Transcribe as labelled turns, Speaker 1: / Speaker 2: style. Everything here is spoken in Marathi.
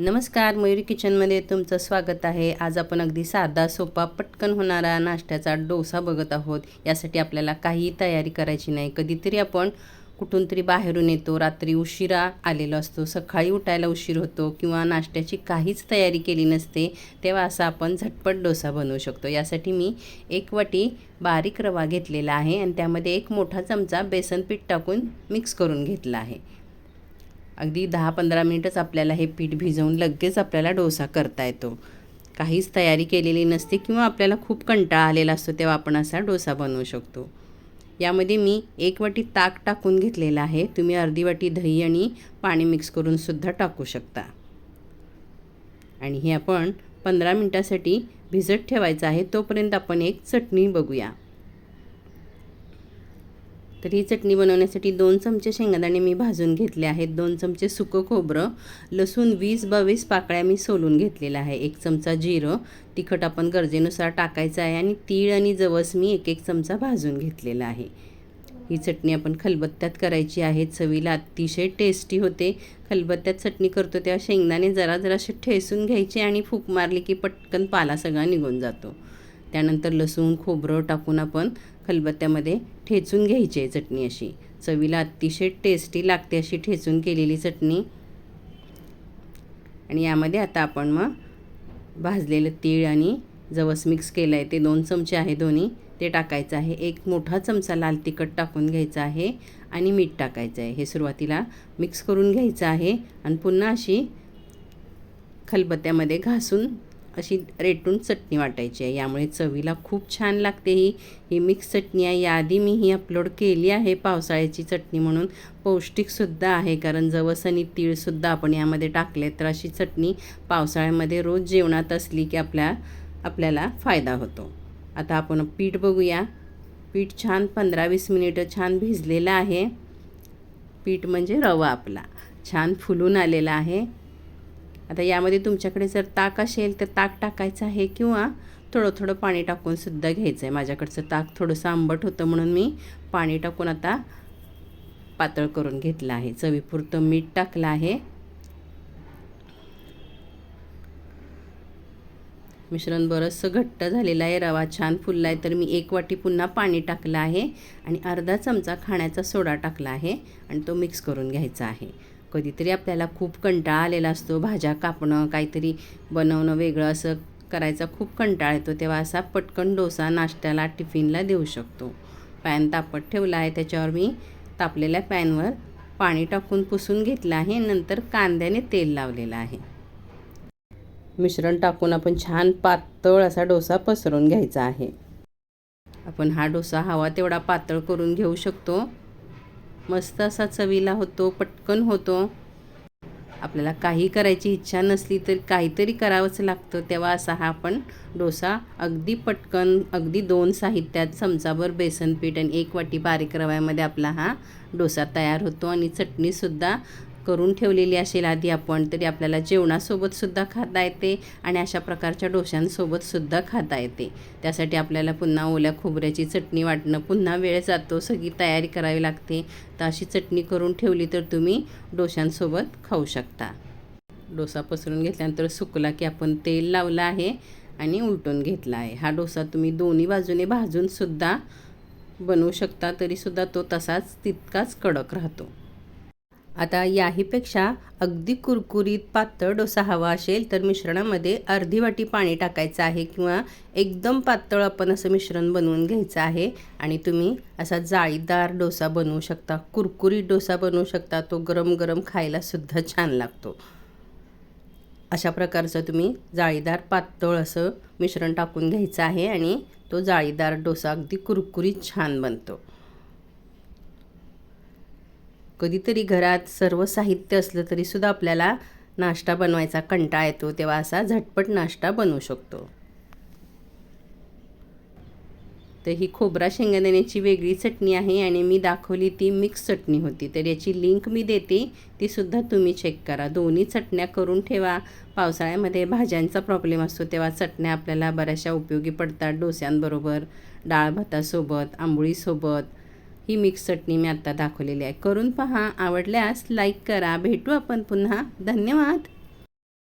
Speaker 1: नमस्कार मयुरी किचनमध्ये तुमचं स्वागत आहे. आज आपण अगदी साधा सोपा पटकन होणारा नाश्त्याचा डोसा बघत आहोत. यासाठी आपल्याला काही तयारी करायची नाही. कधीतरी आपण कुठून तरी बाहेरून येतो रात्री उशिरा आलेलो असतो सकाळी उठायला उशीर होतो किंवा नाश्त्याची काहीच तयारी केली नसते तेव्हा असा आपण झटपट डोसा बनवू शकतो. यासाठी मी एक वाटी बारीक रवा घेतलेला आहे आणि त्यामध्ये एक मोठा चमचा बेसन पीठ टाकून मिक्स करून घेतला आहे. अगदी दहा पंधरा मिनिटच आपल्याला हे पीठ भिजवून लगेच आपल्याला डोसा करता येतो. काहीच तयारी केलेली नसते किंवा आपल्याला खूप कंटाळा आलेला असतो तेव्हा आपण असा डोसा बनवू शकतो. यामध्ये मी एक वाटी ताक टाकून घेतलेला आहे. तुम्ही अर्धी वाटी दही आणि पाणी मिक्स करूनसुद्धा टाकू शकता. आणि हे आपण पंधरा मिनटासाठी भिजत ठेवायचं आहे. तोपर्यंत आपण एक चटणी बघूया. तर ही चटणी बनवण्यासाठी दोन चमचे शेंगदाणे मी भाजून घेतले आहेत. दोन चमचे सुकं खोबरं लसूण वीस बावीस पाकळ्या मी सोलून घेतलेल्या आहे. एक चमचा जिरं तिखट आपण गरजेनुसार टाकायचं आहे आणि तीळ आणि जवस मी एक एक चमचा भाजून घेतलेला आहे. ही चटणी आपण खलबत्त्यात करायची आहे. चवीला अतिशय टेस्टी होते. खलबत्त्यात चटणी करतो तेव्हा शेंगदाणे जरा जरासे ठेसून घ्यायचे आणि फूक मारली की पटकन पाला सगळा निघून जातो. त्यानंतर लसूण खोबरं टाकून आपण खलबत्त्यामध्ये ठेचून घ्यायची आहे चटणी अशी. चवीला अतिशय टेस्टी लागते अशी ठेचून केलेली चटणी. आणि यामध्ये आता आपण मग भाजलेलं तीळ आणि जवस मिक्स केलं आहे ते दोन चमचे आहे दोन्ही. ते टाकायचं आहे. एक मोठा चमचा लाल तिखट टाकून घ्यायचा आहे आणि मीठ टाकायचं आहे. हे सुरुवातीला मिक्स करून घ्यायचं आहे. आणि पुन्हा अशी खलबत्त्यामध्ये घासून अशी रेटून चटणी वाटायची आहे. यामुळे चवीला खूप छान लागते ही. ही मिक्स चटणी आहे. याआधी मी ही अपलोड केली आहे पावसाळ्याची चटणी म्हणून. पौष्टिकसुद्धा आहे. कारण जवस आणि तीळसुद्धा आपण यामध्ये टाकले तर अशी चटणी पावसाळ्यामध्ये रोज जेवणात असली की आपल्या आपल्याला फायदा होतो. आता आपण पीठ बघूया. पीठ छान पंधरा वीस मिनिटं छान भिजलेलं आहे. पीठ म्हणजे रवा आपला. छान फुलून आलेला आहे. आता यामध्ये तुमच्याकडे जर ताक असेल तर ताक टाकायचं आहे किंवा थोडं थोडं पाणी टाकूनसुद्धा घ्यायचं आहे माझ्याकडचं ताक थोडंसं आंबट होतं म्हणून मी पाणी टाकून आता पातळ करून घेतलं आहे. चवीपुरतं मीठ टाकलं आहे. मिश्रण बरंचसं घट्ट झालेलं आहे. रवा छान फुलला आहे तर मी एक वाटी पुन्हा पाणी टाकलं आहे आणि अर्धा चमचा खाण्याचा सोडा टाकला आहे आणि तो मिक्स करून घ्यायचा आहे. कधीतरी आपल्याला खूप कंटाळा आलेला असतो. भाज्या कापणं काहीतरी बनवणं वेगळं असं करायचा खूप कंटाळा येतो. तेव्हा असा पटकन डोसा नाश्त्याला टिफिनला देऊ शकतो. पॅन तापत ठेवला आहे. त्याच्यावर मी तापलेल्या पॅनवर पाणी टाकून पुसून घेतलं आहे. नंतर कांद्याने तेल लावलेलं आहे. मिश्रण टाकून आपण छान पातळ असा डोसा पसरून घ्यायचा आहे. आपण हा डोसा हवा तेवढा पातळ करून घेऊ शकतो. मस्त असा चवीला होतो पटकन होतो. आपल्याला काही करायची इच्छा नसली तर काहीतरी करावंच लागतं. तेव्हा असा हा आपण डोसा अगदी पटकन अगदी दोन साहित्यात चमचाभर बेसन पीठ आणि एक वाटी बारीक रव्यामध्ये आपला हा डोसा तयार होतो. आणि चटणीसुद्धा करून ठेवलेली असेल आधी आपण तरी आपल्याला जेवणासोबतसुद्धा खाता येते आणि अशा प्रकारच्या डोशांसोबतसुद्धा खाता येते. त्यासाठी आपल्याला पुन्हा ओल्या खोबऱ्याची चटणी वाटणं पुन्हा वेळ जातो सगळी तयारी करावी लागते. तर अशी चटणी करून ठेवली तर तुम्ही डोशांसोबत खाऊ शकता. डोसा पसरून घेतल्यानंतर सुकला की आपण तेल लावलं आहे आणि उलटून घेतला आहे. हा डोसा तुम्ही दोन्ही बाजूने भाजूनसुद्धा बनवू शकता तरीसुद्धा तो तसाच तितकाच कडक राहतो. आता याहीपेक्षा अगदी कुरकुरीत पातळ डोसा हवा असेल तर मिश्रणामध्ये अर्धी वाटी पाणी टाकायचं आहे किंवा एकदम पातळ आपण असं मिश्रण बनवून घ्यायचं आहे. आणि तुम्ही असा जाळीदार डोसा बनवू शकता कुरकुरीत डोसा बनवू शकता तो गरम गरम खायलासुद्धा छान लागतो. अशा प्रकारचं तुम्ही जाळीदार पातळ असं मिश्रण टाकून घ्यायचं आहे आणि तो जाळीदार डोसा अगदी कुरकुरीत छान बनतो. कधीतरी घरात सर्व साहित्य असलं तरीसुद्धा आपल्याला नाश्ता बनवायचा कंटाळा येतो तेव्हा असा झटपट नाश्ता बनवू शकतो. तर ही खोबरा शेंगदाण्याची वेगळी चटणी आहे आणि मी दाखवली ती मिक्स चटणी होती. तर याची लिंक मी देते तीसुद्धा तुम्ही चेक करा. दोन्ही चटण्या करून ठेवा. पावसाळ्यामध्ये भाज्यांचा प्रॉब्लेम असतो तेव्हा चटण्या आपल्याला बऱ्याचशा उपयोगी पडतात. डोस्यांबरोबर डाळ भातासोबत आंबोळीसोबत ही मिक्स चटणी मी आत्ता दाखवलेली आहे. करून पहा आवडल्यास लाईक करा. भेटू आपण पुन्हा. धन्यवाद.